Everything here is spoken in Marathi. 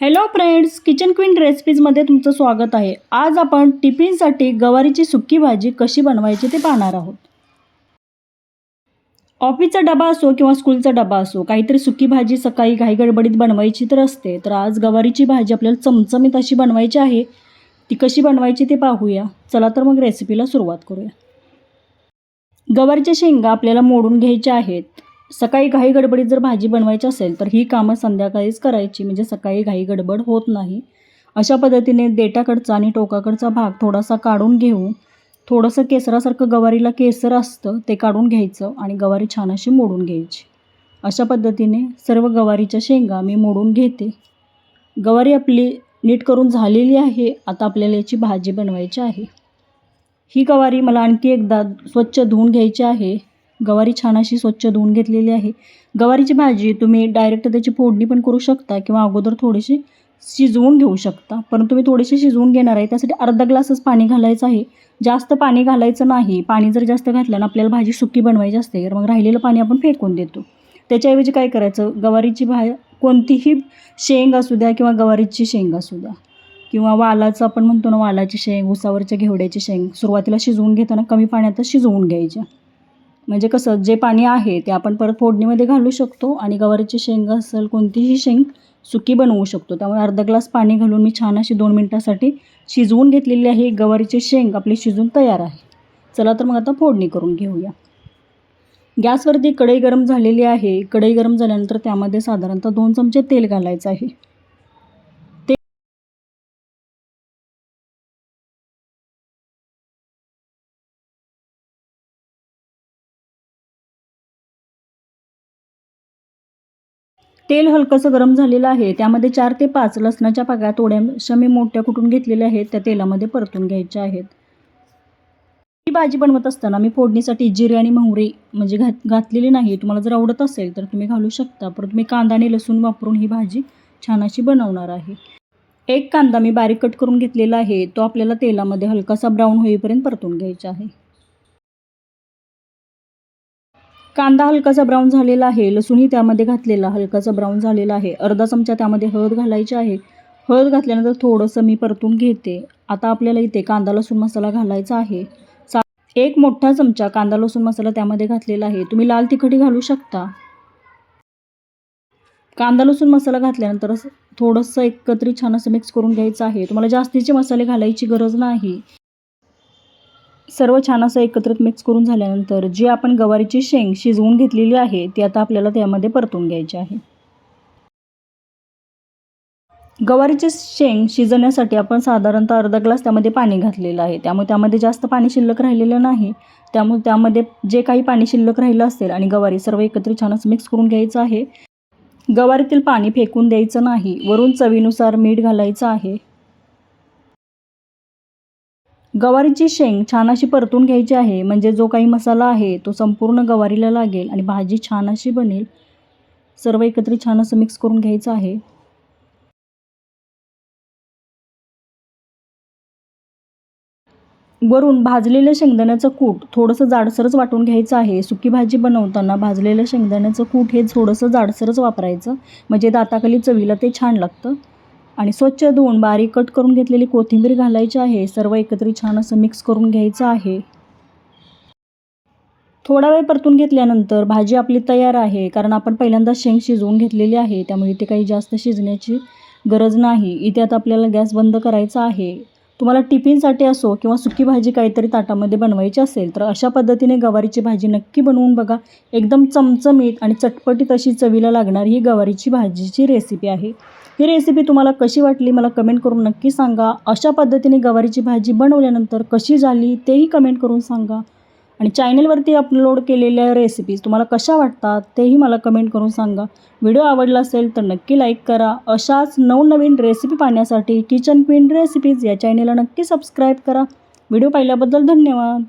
हॅलो फ्रेंड्स किचन क्वीन रेसिपीजमध्ये तुमचं स्वागत आहे. आज आपण टिफिनसाठी गवारीची सुक्की भाजी कशी बनवायची ते पाहणार आहोत. ऑफिसचा डबा असो किंवा स्कूलचा डबा असो काहीतरी सुकी भाजी सकाळी घाई गडबडीत बनवायची तर असते. तर आज गवारीची भाजी आपल्याला चमचमीत अशी बनवायची आहे. ती कशी बनवायची ते पाहूया. चला तर मग रेसिपीला सुरुवात करूया. गवारीच्या शेंगा आपल्याला मोडून घ्यायच्या आहेत. सकाळी घाई गडबडीत जर भाजी बनवायची असेल तर ही कामं संध्याकाळीच करायची. म्हणजे सकाळी घाई गडबड होत नाही. अशा पद्धतीने देटाकडचा आणि टोकाकडचा भाग थोडासा काढून घेऊन थोडंसं केसरासारखं गवारीला केसर असतं ते काढून घ्यायचं आणि गवारी छान अशी मोडून घ्यायची. अशा पद्धतीने सर्व गवारीच्या शेंगा मी मोडून घेते. गवारी आपली नीट करून झालेली आहे. आता आपल्याला याची भाजी बनवायची आहे. ही गवारी मला आणखी एकदा स्वच्छ धुवून घ्यायची आहे. गवारी छान अशी स्वच्छ धुवून घेतलेली आहे. गवारीची भाजी तुम्ही डायरेक्ट त्याची फोडणी पण करू शकता किंवा अगोदर थोडीशी शिजवून घेऊ शकता. परंतु मी थोडीशी शिजवून घेणार आहे. त्यासाठी अर्धा ग्लासच पाणी घालायचं आहे. जास्त पाणी घालायचं नाही. पाणी जर जास्त घातलं ना आपल्याला भाजी सुकी बनवायची असते तर मग राहिलेलं पाणी आपण फेकून देतो. त्याच्याऐवजी काय करायचं? गवारीची भा कोणतीही शेंग असू द्या किंवा गवारीची शेंग असू द्या किंवा वालाचं आपण म्हणतो ना वालाची शेंग उसावरच्या घेवड्याची शेंग सुरुवातीला शिजवून घेताना कमी पाण्यातच शिजवून घ्यायच्या. म्हणजे कसं जे पाणी आहे ते आपण परत फोडणीमध्ये घालू शकतो आणि गवारीची शेंग असेल कोणतीही शेंग सुकी बनवू शकतो. त्यामुळे अर्धा ग्लास पाणी घालून मी छान अशी दोन मिनटासाठी शिजवून घेतलेली आहे. गवारीची शेंग आपली शिजून तयार आहे. चला तर मग आता फोडणी करून घेऊया. गॅसवरती कढई गरम झालेली आहे. कढई गरम झाल्यानंतर त्यामध्ये साधारणतः दोन चमचे तेल घालायचं आहे. तेल हलकंसं गरम झालेलं आहे. त्यामध्ये चार ते पाच लसणाच्या पाकळ्या थोड्याशा मी मोठ्या कुटून घेतलेल्या आहेत त्या तेलामध्ये परतून घ्यायच्या आहेत. ही भाजी बनवत असताना मी फोडणीसाठी जिरे आणि मोहरी म्हणजे घात घातलेली नाही. तुम्हाला जर आवडत असेल तर तुम्ही घालू शकता. परत मी कांदा आणि लसूण वापरून ही भाजी छान अशी बनवणार आहे. एक कांदा मी बारीक कट करून घेतलेला आहे. तो आपल्याला तेलामध्ये हलकासा ब्राऊन होईपर्यंत परतून घ्यायचा आहे. कांदा हलकासा ब्राऊन झालेला आहे लसूणही त्यामध्ये घातलेला हलकासा ब्राऊन झालेला आहे. अर्धा चमचा त्यामध्ये हळद घालायची आहे. हळद घातल्यानंतर थोडंसं मी परतून घेते. आता आपल्याला इथे कांदा लसूण मसाला घालायचा आहे. सा एक मोठा चमचा कांदा लसूण मसाला त्यामध्ये घातलेला आहे. तुम्ही लाल तिखटही घालू शकता. कांदा लसूण मसाला घातल्यानंतर थोडंसं एकत्रित छान असं मिक्स करून घ्यायचं आहे. तुम्हाला जास्तीचे मसाले घालायची गरज नाही. सर्व छान असं एकत्रित मिक्स करून झाल्यानंतर जी आपण गवारीची शेंग शिजवून घेतलेली आहे ती आता आपल्याला त्यामध्ये परतून घ्यायची आहे. गवारीचे शेंग शिजवण्यासाठी आपण साधारणतः अर्धा ग्लास त्यामध्ये पाणी घातलेलं आहे. त्यामुळे त्यामध्ये जास्त पाणी शिल्लक राहिलेलं नाही. त्यामुळे त्यामध्ये जे काही पाणी शिल्लक राहिलं असेल आणि गवारी सर्व एकत्रित छान असं मिक्स करून घ्यायचं आहे. गवारीतील पाणी फेकून द्यायचं नाही. वरून चवीनुसार मीठ घालायचं आहे. गवारीची शेंग छान अशी परतून घ्यायची आहे. म्हणजे जो काही मसाला आहे तो संपूर्ण गवारीला लागेल आणि भाजी छान अशी बनेल. सर्व एकत्रित छान असं मिक्स करून घ्यायचं आहे. वरून भाजलेलं शेंगदाण्याचं कूट थोडंसं जाडसरच वाटून घ्यायचं आहे. सुकी भाजी बनवताना भाजलेलं शेंगदाण्याचं कूट हे थोडंसं जाडसरच वापरायचं. म्हणजे दाताखाली चवीला ते छान लागतं. आणि स्वच्छ धुवून बारीक कट करून घेतलेली कोथिंबीर घालायची आहे. सर्व एकत्रित छान असं मिक्स करून घ्यायचं आहे. थोडा वेळ परतून घेतल्यानंतर भाजी आपली तयार आहे. कारण आपण पहिल्यांदा शेंग शिजवून घेतलेली आहे. त्यामुळे इथे काही जास्त शिजण्याची गरज नाही. इथे आता आपल्याला गॅस बंद करायचा आहे. तुम्हाला टिफिनसाठी असो किंवा सुकी भाजी काहीतरी ताटामध्ये बनवायची असेल तर अशा पद्धतीने गवारीची भाजी नक्की बनवून बघा. एकदम चमचमीत आणि चटपटीत अशी चवीला लागणारी ही गवारीची भाजीची रेसिपी आहे. ही रेसिपी तुम्हाला कशी वाटली मला कमेंट करून नक्की सांगा. अशा पद्धतीने गवारीची भाजी बनवल्यानंतर कशी झाली तेही कमेंट करून सांगा. आणि चॅनलवरती अपलोड केलेल्या रेसिपीज तुम्हाला कशा वाटतात तेही मला कमेंट करून सांगा. व्हिडिओ आवडला असेल तर नक्की लाईक करा. अशाच नवनवीन रेसिपी पाहण्यासाठी किचन क्वीन रेसिपीज या चॅनलला नक्की सबस्क्राईब करा. व्हिडिओ पाहिल्याबद्दल धन्यवाद.